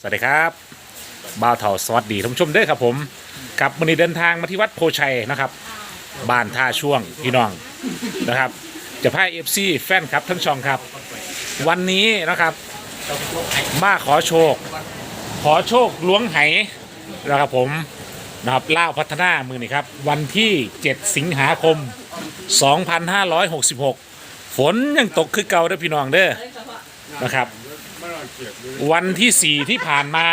สวัสดีครับบ่าวเถาสวัสดีท่านผู้ชมด้อครับผมกับวันนี้เดินทางมาที่วัดโพชัยนะครับบ้านท่าช่วงพี่น้องนะครับ จะพายเอฟซีแฟนครับทั้งช่องครับ วันนี้นะครับมาขอโชค ขอโชคล้วงไหนะครับผมนะครับล่าวพัฒนามือนี่ครับ วันที่ 7 สิงหาคม 2566 ฝนยังตกคือเก่าเด้อพี่น้องเด้อนะครับ วันที่สี่ที่ผ่านมา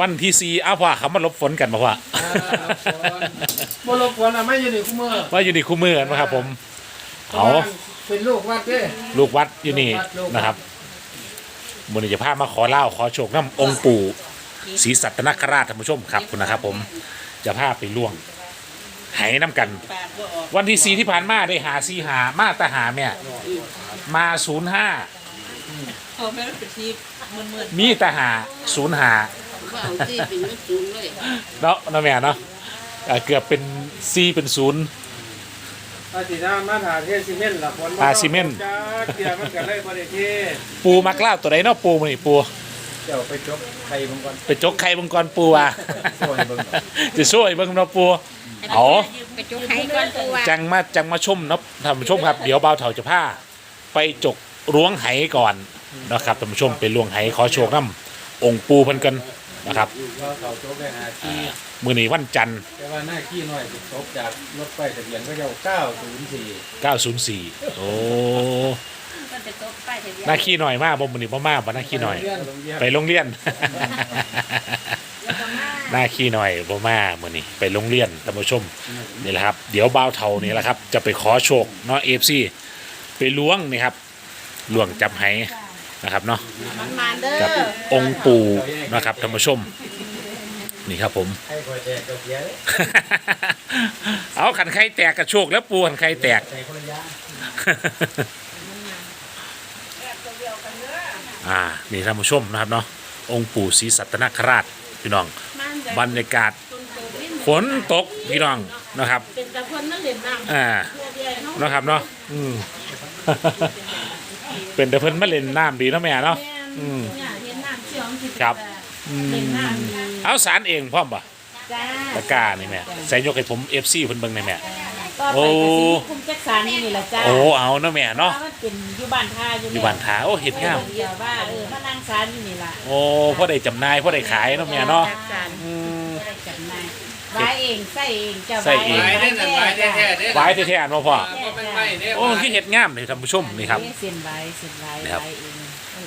วันที่สี่อ้าวพ่อเขามาลบฝนกันมาพ่อบรบกวนอะไม่อยืนในคู่มือว่าอยู่นี่คู่มือกันนะครับผมเอาเป็นลูกวัดเด้ลูกวัดอยู่นี่นะครับมูลนิธิภาพมาขอเล่าขอโชคน้ำองค์ปู่ศรีสัตนคราชท่านผู้ชมครับคุณนะครับ ผมจะพาไปล่วงไหน้ำกัน วันที่สี่ที่ผ่านมาได้หาซีหามาแตาหาแม่มาศูนย์ห้า เอาแม่เป็นทีมันเหมือนมีแตาหาศูนย์หาว่าเอาที่เป็นมันสูงเลยเนาะเนาะแม่เนาะเอ่อเกือบเป็นซีเป็นศูนย์ อาทิตย์หน้ามาถาเทซีเมนต์ละคนอ่าซีเมนต์ จ้าเกียร์มันกันเลยบริเทศปูมักเล่าตัวไหนเนาะปูมันนี่ปู เดี๋ยวไปจบไทยมังกรไปจกไข่บังกรปูอะช่วยเบิ่ง จะช่วยเบิ่งเนาะปู เอา ไปจุกให้ก่อนตัวจังมาจังมาชมเนาะท่านผู้ชมครับ เดี๋ยวเบาเถาจะพาไปจกล้วงไหก่อน นะครับท่านผู้ชมไปล้วงไหขอโชคน้ำองค์ปูเพิ่นกันนะครับเราเขาจบได้หาที่ มื้อนี้วันจันทร์ แต่ว่าหน้าขี้น้อยติดจบจากรถไฟทะเบียนก็เจ้า904 904 โอ้มันไปตกป้ายทะเบียนหน้าขี้หน่อยมากบ่มื้อนี้บ่มาบ่หน้าขี้หน่อยเรีนโรงเรียนไปโรงเรียน แล้วก็มาหน้าขี้หน่อยบ่มามื้อนี้ไปโรงเรียนท่านผู้ชมนี่แหละครับ เดี๋ยวบ่าวเฒ่านี่แหละครับ จะไปขอโชคเนาะ FC ไปล้วงนี่ครับล้วงจับไห นะครับเนาะมันมาเด้อกับองค์ปู่นะครับท่านผู้ชม นี่ครับผม ให้คอยแจกเจ้าเกียร์เอาขันไข่แตกกระโชกแล้วปูขันไข่แตก ใส่คนละอยางอ่านี่ท่านผู้ชมนะครับเนาะองค์ปู่ศรีสัตนคราชพี่น้องบรรยากาศฝนตกพี่น้องนะครับเป็นตะคนนั่นเล่นน้ำอ่าเพื่อเดียวเนาะ นะครับเนาะอืม เป็นแต่เพิ่นมาเล่นน้ำดีเนาะแม่เนาะ อืมเนี่ยเห็นน้ำเชี่ยวมันสิครับเล่นน้ำดีเอาสารเองพร้อมป่ะจ้าตะกร้านี่แม่ใส่ยกให้ผมเอฟซีเพิ่นเบิ่งในอยแม่ก็ไปกระสิคุมแจ็คสันนี่แหละจ้าโอ้เอาเนาะแม่เนาะว่ามันเป็นอยู่บ้านท่าอยู่อยู่บ้านท้าโอ้เห็ดงามเดียวว่าเออมานั่งซานอยู่นี่ล่ะโอ้พ่อได้จำหน่ายพ่อได้ขายเนาะแม่เนาะจักสันอืม ได้จำหนาย ไว้เองใส่เองเจ้าใส่เอง ไว้ไว้ได้นั่นไว้ได้แท้เด้ไว้แท้ๆอันบ่พ่อบ่เป็นไว้เด้โอ้ที่เห็ดงามเลยท่านผู้ชมนี่ครับ เส้นไว้เส้นไว้นะครับไว้เอง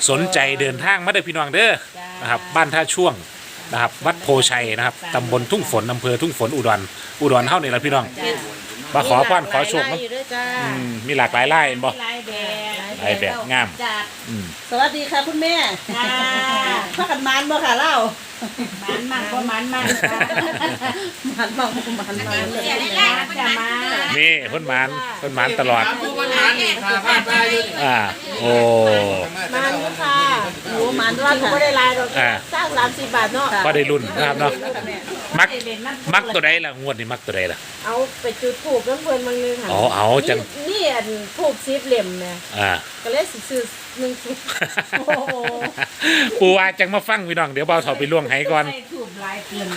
สนใจเดินทางมาเด้อพี่น้องเด้อนะครับ บ้านท่าช่วงนะครับ วัดโพชัยนะครับตำบลทุ่งฝนอำเภอทุ่งฝนอุดรอุดรเฮานี่ล่ะพี่น้อง จ้า มาขอพรขอโชคมีเนาะหลายไร่อยู่ด้วยจ้าอืมมีหลากหลายไล่บ่มีหลายแบบหลายแบบงามจ้าอืมสวัสดีค่ะคุณแม่จ้าพักกันมานบ่ค่ะเล่า มันมันก็มันมันจ้ามันบ่มันมันเดี๋ยวได้ได้มันจะมามานี่เพิ่นหมานเพิ่นหมานตลอดถามผู้บริหารนี่ขาพาดไปอยู่นี่อ่า โอ้มันอยู่ค่ะโอ้มันว่าถือค่ะว่าได้ลายดอกอ่า สร้างสามสิบบาทเนาะก็ได้รุ่นนะครับเนาะ มักได้เล่นน้ำมักตัวใดล่ะ งวดนี้มักตัวใดล่ะ เอาไปจุดถูกน้ำเพลินบางนึงค่ะอ๋อ เอาจัง นี่นี่อันถูกซิปเหลี่ยมเนี่ยอ่า ก็เลยสิซื้อ หนึ่งชุดโอ้โหปูว่าจังมาฟังพี่น้องเดี๋ยวเบาเถาไปล่วงให้ก่อน ใส่ถูกลายเกิน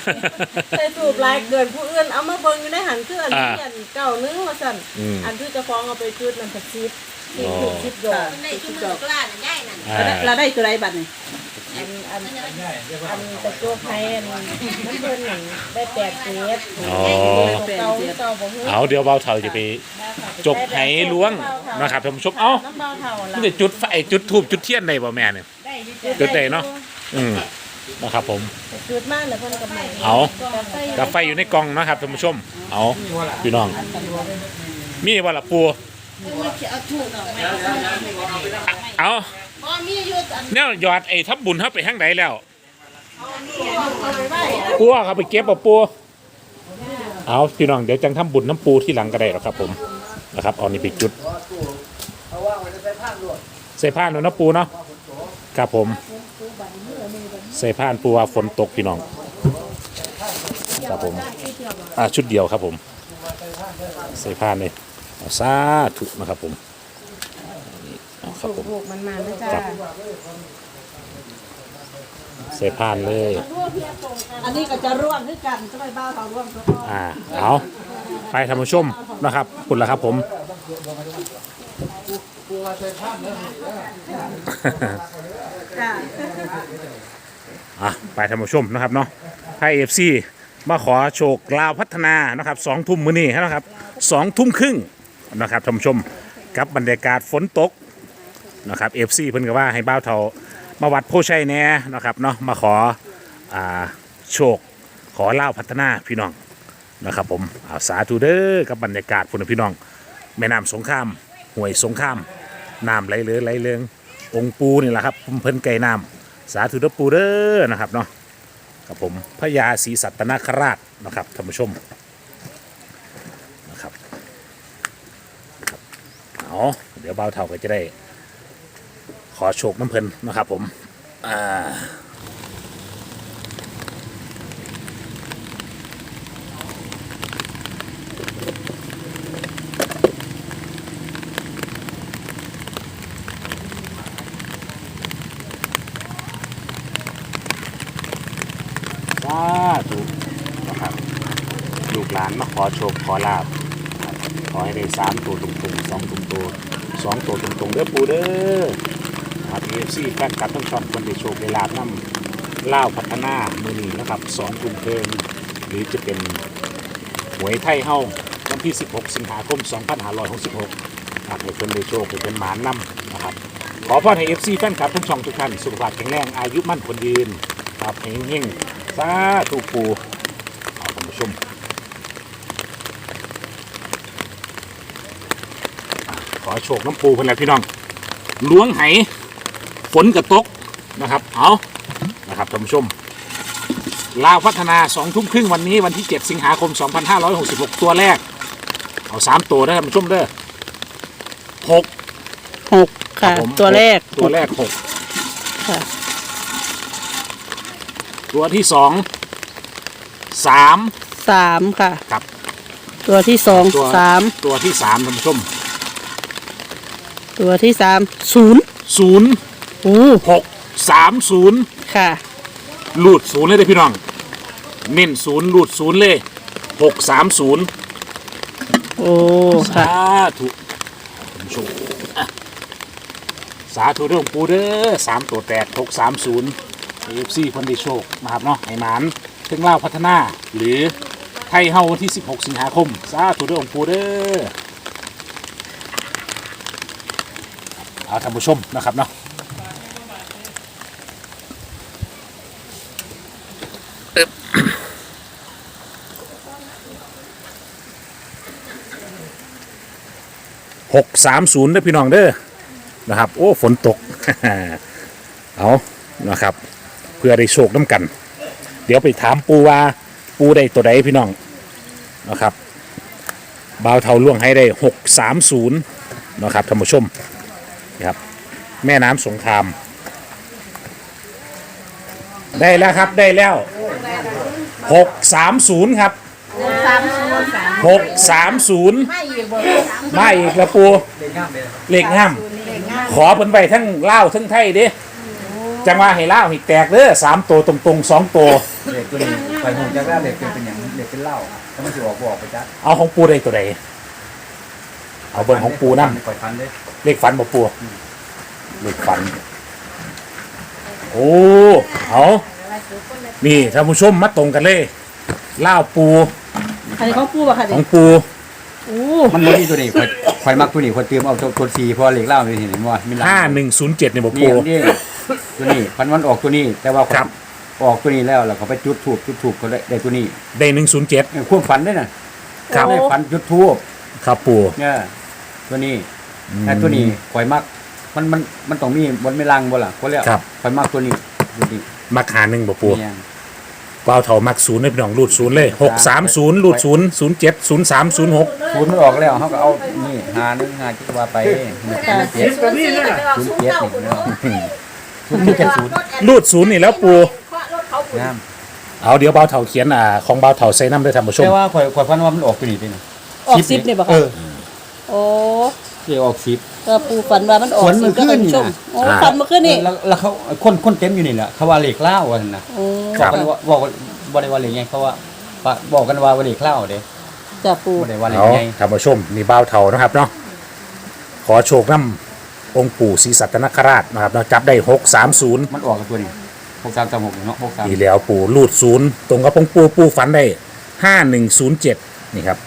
ใส่ถูกลายเกินผู้อื่นเอามาเบิ่งอยู่ในหันคืออันนี้อ่าอันเก่านึงว่าสั่นอืม อันที่จะฟ้องเอาไปจุดนั่นผัดซิปที่ถูกซิปดอกได้ชุ่มมือกล้าน่ะได้นั่นอ่าเราได้ตัวไรบัตรนี่ อันอันอันตะโจกไทยอันมันเพิ่นหนึ่งได้แปดเมตรอ๋อ เก่าเก่าบ่ฮู้เอาเดี๋ยวเบาเถาจะไปจกไหล้วงนะครับท่านผู้ชมเอ้าน้ำเบาเท่ามันละจะจุดไฟจุดทูบจุดเทียนได้บ่แม่เนี่ย ได้อยี่จุดใดเนาะ อืมนะครับผม จุดมากเลยเพิ่นกับใหม่เอา กาแฟกาไฟอยู่ในกล่องนะครับท่านผู้ชม เอาพี่น้อง มีว่าละปูเอาถูกหน่อยเอาพอ มีอยู่อันเนี่ยยอดไอ้ทับบุญเขาไปทางไหนแล้วเอาไปไว้ปูเขาไปเก็บป่ะปูเอาพี่น้องเดี๋ยวจังทำบุญน้ำปูที่หลังก็ได้หรอกครับผมนะครับเอานี่ไปจุดใส่ผ้าหนูนะปูเนาะครับผม ใส่ผ้านปูว่าฝนตกพี่น้องครับผมอ่าชุดเดียวครับผม ใส่ผ้าเลยเอาซาถุนะครับผม เอาครับผมถูกมันมาด้วยจ้าครับใส่พานเลย อันนี้ก็จะร่วงด้วยกันจะไปบ้าเขาร่วงก็อ่าเอาไปท่านผู้ชมนะครับคุณละครับผม จ้าอะไปท่านผู้ชมนะครับเนาะไทยเอฟซีมาขอโชคลาวพัฒนานะครับสองทุ่มมื้อนี้นะครับสองทุ่มครึ่งนะครับท่านผู้ชมกับบรรยากาศฝนตก นะครับเอฟซีเพิ่นก็ว่าให้บ้าวเทามาวัดโพชัยแหน่นะครับเนาะมาขออ่าโชคขอเล่าวพัฒนาพี่น้องนะครับผมเอาสาธุเด้อกับบรรยากาศพุ่นนะพี่น้อง แม่น้ำสงครามห่วยสงครามน้ำไหลเหลือไหลเลืององค์ปูนี่แหละครับเพิ่นไก่น้ำสาธุเด้อปูเด้อนะครับเนาะกับผมพระยาศรีสัตนคราชนะครับท่านผู้ชมนะครับเอาเดี๋ยวเบาวเท่าก็จะได้ ขอโชคน้ำเพลินนะครับผม อ่าสาธุนะครับลูกหลานมาขอโชคขอลาบ ขอให้ได้สามตัวตรงๆสองตรงๆสองตัวตรงๆเด้อปูเด้อ ครับ EFC แฟนคลับทั้งช่องคนได้โชคได้ลาบน้ำเล่าวพัฒนามือนีนะครับสองกลุ่มเพลิงหรือจะเป็นหวยไทยเฮ้าวันที่ 16 สิงหาคม 2566ครับให้คนได้โชคให้เป็นหมานน้ำนะครับขอพรให้ FC แฟนคลับทั้งช่องทุกท่านสุขภาพแข็งแรงอายุมั่นคนยืนครับเฮงๆสาธุปูเอาท่านผู้ชมขอโชคน้ำปูเพื่อนแหละพี่น้องล้วงไห ฝนกระตกนะครับ เอานะครับท่านผู้ชม ลาวพัฒนาสองทุ่มครึ่งวันนี้วันที่ 7 สิงหาคม 2566 ตัวแรก เอาสามตัวนะท่านผู้ชมเด้อหกหกค่ะ รับผมตัวแรก ตัวแรกหกค่ะ ตัวที่สองสาม สามค่ะ ครับตัวที่สองตัว สามตัวที่สามท่านผู้ชมตัวที่สามศูนย์ศูนย์ อู้หกสามศูนย์ค่ะหลุดศูนย์เลยเด้อพี่น้อง เน้นศูนย์หลุดศูนย์เลยหกสามศูนย์โอ้ค่ะ สาธุท่านผู้ชมอะสาธุเรื่องปูเด้อสามตัวแตกหกสามศูนย์เอฟซีคนได้โชคนะครับเนาะไอ้หมานถึงเล่าวพัฒนาหรือไทยเฮาวันที่ 16 สิงหาคม สาธุเรื่องปูเด้อเอาท่านผู้ชมนะครับเนาะ หกสามศูนย์เด้อพี่น้องเด้อนะครับ โอ้ ฝนตก เอานะครับ เพื่อได้โชคน้ำกัน เดี๋ยวไปถามปูว่า ปูได้ตัวใดพี่น้องนะครับบ่าวเทาล่วงให้ได้หกสามศูนย์นะครับท่านผู้ชมนะครับ แม่น้ำสงคราม ได้แล้วครับได้แล้ว หกสามศูนย์ครับสามศูนย์สามหกสามศูนย์ไม่อีกบ่มาอีกแล้วปูเหล็กห้ามขอเพิ่นไปทั้งเล่าวทั้งไทยเด้จังว่าให้เล่าวให้แตกเด้อสามตัวตรงๆสองตัวเหล็กตัวนี้ไปหงจากแรกเหล็กเป็นเป็นอย่างเหล็กเป็นเหล้าถ้ามันจะออกบอกไปจ้ะเอาของปูได้ตัวใดเอาเบิ่งของปูนั่นปล่อยพันได้เลขฝันบ่ปูเลขฝัน โอ้เอา นี่ท่านผู้ชมมาตรงกันเลยเล่าวปูอันนี้ของปูป่ะค่ะขเนี่อยงปูอู้มันบ่มีตัวนี้ข่อยข่อยมักตัวนี้ข่อยเตรียมเอาตัวตัวสีเพอเหล็กเหล้าไม่เห็นว่ามีหลังห้าหนึ่งศูนย์เจ็ดเนี่ยบ่นี่ปูนี่ตัวนี้พันวันออกตัวนี้ แต่ว่าครับ ออกตัวนี้แล้วแล้วเขาไปจุดถูกจุดถูกเขาได้ได้ตัวนี้ได้หนึ่งศูนย์เจ็ด เออควบฝันด้วยน่ะครับ ได้ฝันจุดทูบครับปู เนี่ยตัวนี้แต่ตัวนี้ข่อยมัก มันมันมันต้องมีบนไม่ลังบ่ล่ะคนแล้วครับ ข่อยมักตัวนี้ตัวนี้ มักหาหนึ่งบ่ปูเนี่ยเปล่าเถามักศูนย์เลยพี่น้องรูดศูนย์เลยหกสามศูนย์รูดศูนย์ศูนย์เจ็ดศูนย์สามศูนย์หกศูนย์มันออกแล้วเขาก็เอานี่หาหนึ่งหาจิตว่าไปเจ็ดศูนย์เจ็ดนี่เนาะศูนย์เจ็ดศูนย์รูดศูนย์นี่แล้วปูงามเอาเดี๋ยวเบาเถาเขียนอ่าของเบาเถาใส่น้ำด้วยท่านผู้ชมแต่ว่าข่อยข่อยพันว่ามันออกตัวนี้ด้วยนะออกซิปเนี่ยป่ะเอค่ะอโอ้เดี๋ยวออกสิบ ก็ปูฝันว่ามันออกฝันเมื่อคืนนี่ชมนะโอ้ฝันเมื่อคืนนี่แล้วแล้วเขาคนคนเต็มอยู่นี่แหละเขาว่าเหล็กเล่าว่าซั่นนะโอ้บอกกันว่าบอกว่าบ่ได้ว่าเหล็กไงเขาว่าว่าบอกกันว่าว่าเหล็กเล่าเด้จ้ะปูบ่ได้ว่าเหล็กเอาไงท่านผู้ชมนี่บ่าวเถานะครับเนาะขอโชคน้ำองค์ปู่ศรีสัตนคราชนะครับเนาะจับได้หกสามศูนย์มันออกกับตัวนี้หกสามสามหกเนาะหกสามดีแล้วปู่รูดศูนย์ตรงกับองค์ปู่ปู่ฝันได้ห้าหนึ่งศูนย์เจ็ดนี่ครับ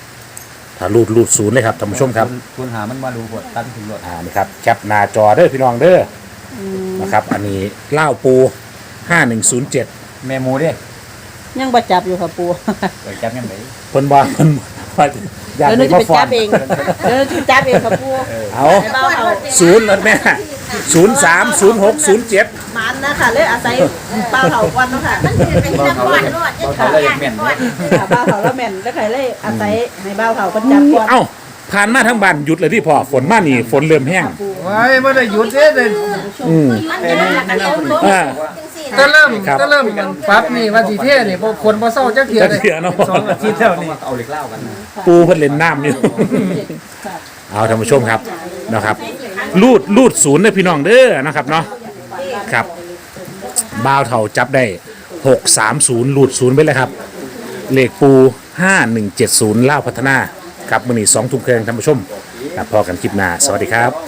ถ้ารูดรูดศูนย์เลยครับท่านผู้ชมครับทุนหามันมาดูหดตันถึงรถอ่านี่ครับแคปหน้าจอเด้อพี่น้องเด้ออนะครับ อันนี้เล่าปูห้าหนึ่งศูนย์เจ็ดแม่หมูเด้ยังบ่จับอยู่ค่ะปูเปิดจับยังไงเพิ่นว่าเพิ่นว่าอยากเดี๋ยวหนูได้จะมาไปฟ้อจันบเองเดี๋ยวหนูจะไปจับเองค่ะปูเอา ให้เบาเอา ศูนย์แล้วแม่ ศูนย์สามศูนย์หกศูนย์เจ็ดมันนะคะเลยอาศัยเบาเถาก่อนเนาะค่ะเป็นน้ำก้อนรอดยังขาดแม่นก้อนค่ะเบาเถาแล้วแม่นแล้วใครเลยอาศัยให้เบาเถาเพิ่นจับก่อนเอ้าผ่านมาทั้งบ้านหยุดเลยที่พอฝนมานี่ฝนเริ่มแห้งไว้ไม่ได้หยุดเด้เลยอืมมันจะมากันล้มล้มอ่าถ้าเริ่มครับถ้าเริ่มปั๊บนี่วันสีเทศนี่พอคนพอเศร้าจักเทียจะเลยเถื่อเนาะสองอาทิตย์แล้วนี่เอาเหล็กเล่ากันนะปูเพิ่นเล่นน้ำอยู่เอาท่านผู้ชมครับนะครับ รูดรูดศูนย์เด้อพี่น้องเด้อนะครับเนาะครับบ่าวเถาจับได้หกสามศูนย์รูดศูนย์ไปเลยครับเลขปูห้าหนึ่งเจ็ดศูนย์เล่าวพัฒนา ครับมือนี้สองทุ่มเครื่องท่านผู้ชมครับพอกันคลิปหน้าสวัสดีครับ